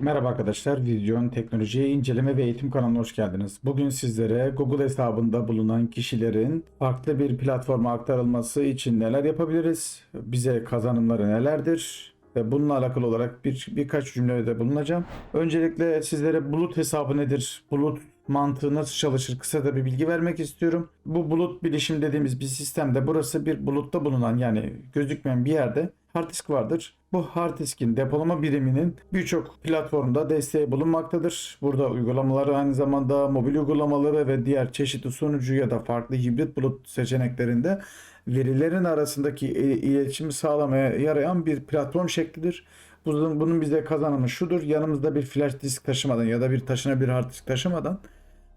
Merhaba arkadaşlar, Vizyon Teknoloji İnceleme ve Eğitim kanalına hoş geldiniz. Bugün sizlere Google hesabında bulunan kişilerin farklı bir platforma aktarılması için neler yapabiliriz, bize kazanımları nelerdir ve bununla alakalı olarak bir birkaç cümlede bulunacağım. Öncelikle sizlere bulut hesabı nedir, bulut mantığı nasıl çalışır kısa da bir bilgi vermek istiyorum. Bu bulut bilişim dediğimiz bir sistemde burası bir bulutta bulunan yani gözükmeyen bir yerde hard disk vardır. Bu hard diskin depolama biriminin birçok platformda desteği bulunmaktadır. Burada uygulamaları aynı zamanda mobil uygulamaları ve diğer çeşitli sunucu ya da farklı hibrit bulut seçeneklerinde verilerin arasındaki il- iletişimi sağlamaya yarayan bir platform şeklidir. Bunun, bunun bize kazanımı şudur. Yanımızda bir flash disk taşımadan ya da bir taşına bir hard disk taşımadan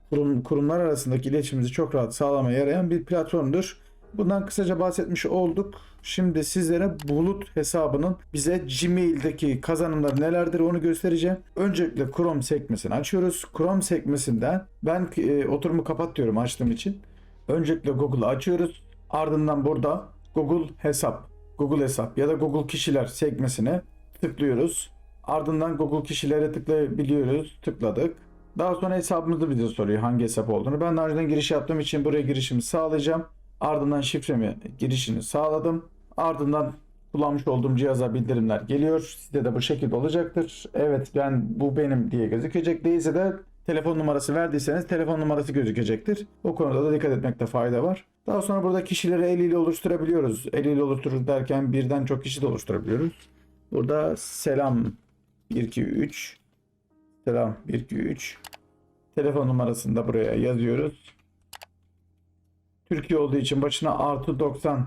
kurum, kurumlar arasındaki iletişimimizi çok rahat sağlamaya yarayan bir platformdur. Bundan kısaca bahsetmiş olduk. Şimdi sizlere bulut hesabının bize Gmail'deki kazanımları nelerdir onu göstereceğim. Öncelikle Chrome sekmesini açıyoruz. Chrome sekmesinden ben e, oturumu kapat diyorum açtığım için. Öncelikle Google'ı açıyoruz. Ardından burada Google hesap, Google hesap ya da Google kişiler sekmesine tıklıyoruz. Ardından Google kişilere tıklayabiliyoruz. Tıkladık. Daha sonra hesabımızı bize soruyor hangi hesap olduğunu. Ben daha önceden giriş yaptığım için buraya girişimi sağlayacağım. Ardından şifremi girişini sağladım. Ardından kullanmış olduğum cihaza bildirimler geliyor. Sizde de bu şekilde olacaktır. Evet ben bu benim diye gözükecek. Değilse de telefon numarası verdiyseniz telefon numarası gözükecektir. O konuda da dikkat etmekte fayda var. Daha sonra burada kişileri eliyle oluşturabiliyoruz. Eliyle oluşturur derken birden çok kişi de oluşturabiliyoruz. Burada selam 1 2 3 selam 1 2 3 telefon numarasını da buraya yazıyoruz. Türkiye olduğu için başına artı 90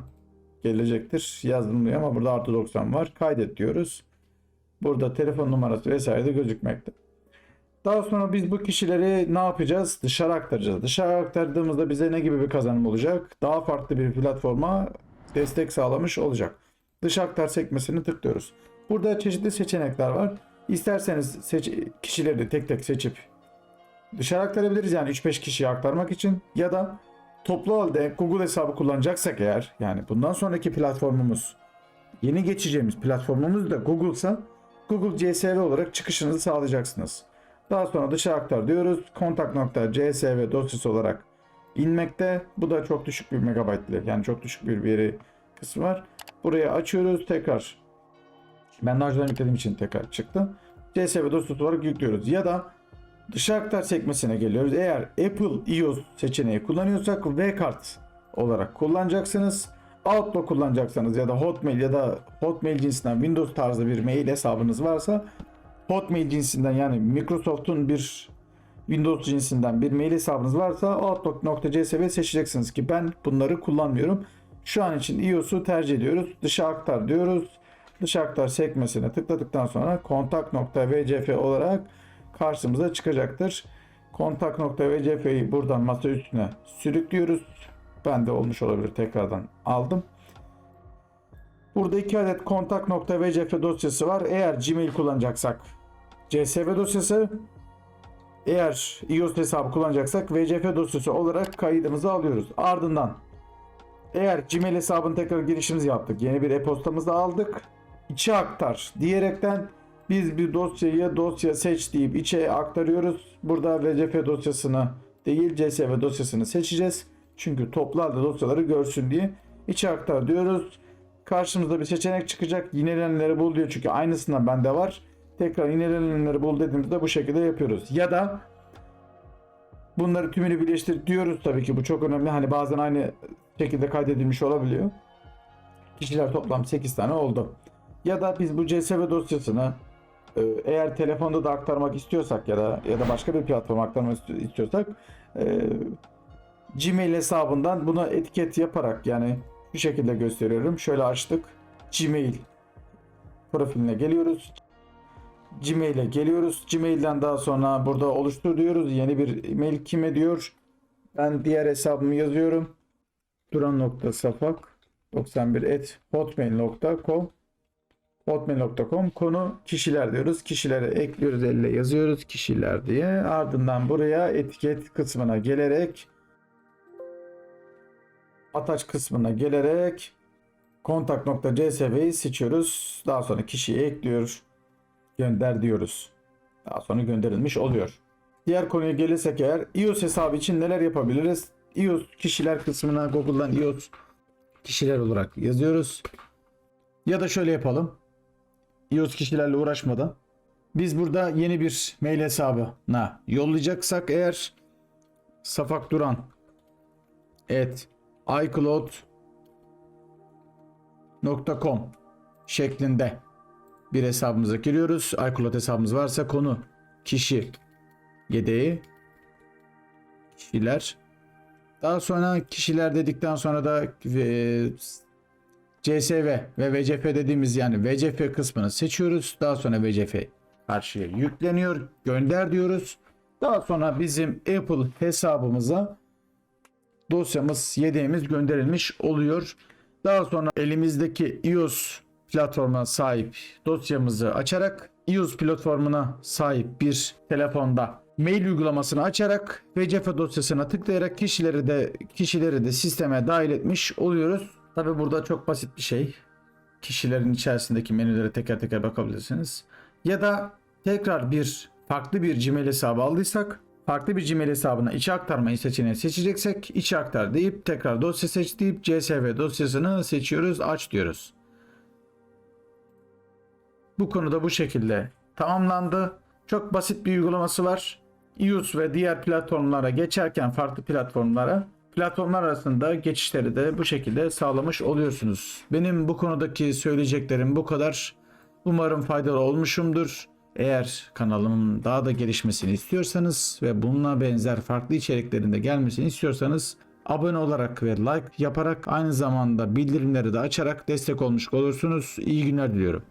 gelecektir. Yazılmıyor ama burada artı 90 var. Kaydet diyoruz. Burada telefon numarası vesaire de gözükmekte. Daha sonra biz bu kişileri ne yapacağız? Dışarı aktaracağız. Dışarı aktardığımızda bize ne gibi bir kazanım olacak? Daha farklı bir platforma destek sağlamış olacak. Dış aktar sekmesini tıklıyoruz. Burada çeşitli seçenekler var. İsterseniz seç kişileri tek tek seçip dışarı aktarabiliriz yani 3-5 kişiye aktarmak için ya da toplu halde Google hesabı kullanacaksak eğer yani bundan sonraki platformumuz yeni geçeceğimiz platformumuz da Google'sa Google CSV olarak çıkışınızı sağlayacaksınız. Daha sonra dışa aktar diyoruz. Kontak.csv dosyası olarak inmekte. Bu da çok düşük bir megabayt bile. Yani çok düşük bir veri kısmı var. Buraya açıyoruz tekrar. Ben daha önceden yüklediğim için tekrar çıktı. CSV dosyası olarak yüklüyoruz. Ya da dışa aktar sekmesine geliyoruz. Eğer Apple iOS seçeneği kullanıyorsak vCard olarak kullanacaksınız. Outlook kullanacaksanız ya da Hotmail ya da Hotmail cinsinden Windows tarzı bir mail hesabınız varsa Hotmail cinsinden yani Microsoft'un bir Windows cinsinden bir mail hesabınız varsa Outlook.csv seçeceksiniz ki ben bunları kullanmıyorum. Şu an için iOS'u tercih ediyoruz. Dışa aktar diyoruz. Dışa aktar sekmesine tıkladıktan sonra kontak.vcf olarak karşımıza çıkacaktır. Kontak.vcf'yi buradan masa üstüne sürüklüyoruz. Ben de olmuş olabilir tekrardan aldım. Burada iki adet kontak.vcf dosyası var. Eğer Gmail kullanacaksak CSV dosyası, eğer iOS hesabı kullanacaksak VCF dosyası olarak kaydımızı alıyoruz. Ardından eğer Gmail hesabını tekrar girişimizi yaptık. Yeni bir e-postamızı aldık. İçe aktar diyerekten biz bir dosyayı dosya seç deyip içe aktarıyoruz. Burada VCF dosyasını değil CSV dosyasını seçeceğiz. Çünkü toplu halde dosyaları görsün diye içe aktar diyoruz. Karşımızda bir seçenek çıkacak. Yinelenenleri bul diyor çünkü aynısından bende var. Tekrar yinelenenleri bul dediğimizde bu şekilde yapıyoruz. Ya da bunları tümünü birleştir diyoruz tabii ki bu çok önemli. Hani bazen aynı şekilde kaydedilmiş olabiliyor. Kişiler toplam 8 tane oldu. Ya da biz bu CSV dosyasını e, eğer telefonda da aktarmak istiyorsak ya da ya da başka bir platforma aktarmak isti- istiyorsak e, Gmail hesabından buna etiket yaparak yani şu şekilde gösteriyorum. Şöyle açtık. Gmail profiline geliyoruz. Gmail'e geliyoruz. Gmail'den daha sonra burada oluştur diyoruz. Yeni bir mail kime diyor. Ben diğer hesabımı yazıyorum. Duran.safak 91 et hotmail.com hotmail.com konu kişiler diyoruz. Kişilere ekliyoruz elle yazıyoruz kişiler diye. Ardından buraya etiket kısmına gelerek ataç kısmına gelerek kontak.csv'yi seçiyoruz. Daha sonra kişiyi ekliyor. Gönder diyoruz. daha sonra gönderilmiş oluyor. Diğer konuya gelirsek eğer iOS hesabı için neler yapabiliriz? iOS kişiler kısmına Google'dan iOS kişiler olarak yazıyoruz. Ya da şöyle yapalım. iOS kişilerle uğraşmadan biz burada yeni bir mail hesabına yollayacaksak eğer Safak Duran et iCloud.com şeklinde bir hesabımıza giriyoruz. iCloud hesabımız varsa konu kişi yedeği kişiler daha sonra kişiler dedikten sonra da e, CSV ve VCF dediğimiz yani VCF kısmını seçiyoruz. Daha sonra VCF karşıya yükleniyor. Gönder diyoruz. Daha sonra bizim Apple hesabımıza dosyamız, yedeğimiz gönderilmiş oluyor. Daha sonra elimizdeki iOS platformuna sahip dosyamızı açarak iOS platformuna sahip bir telefonda mail uygulamasını açarak VCF dosyasına tıklayarak kişileri de kişileri de sisteme dahil etmiş oluyoruz. Tabi burada çok basit bir şey. Kişilerin içerisindeki menülere teker teker bakabilirsiniz. Ya da tekrar bir farklı bir Gmail hesabı aldıysak farklı bir Gmail hesabına içe aktarmayı seçeneği seçeceksek içe aktar deyip tekrar dosya seç deyip CSV dosyasını seçiyoruz aç diyoruz. Bu konuda bu şekilde tamamlandı. Çok basit bir uygulaması var. iOS ve diğer platformlara geçerken farklı platformlara platformlar arasında geçişleri de bu şekilde sağlamış oluyorsunuz. Benim bu konudaki söyleyeceklerim bu kadar. Umarım faydalı olmuşumdur. Eğer kanalımın daha da gelişmesini istiyorsanız ve bununla benzer farklı içeriklerin de gelmesini istiyorsanız abone olarak ve like yaparak aynı zamanda bildirimleri de açarak destek olmuş olursunuz. İyi günler diliyorum.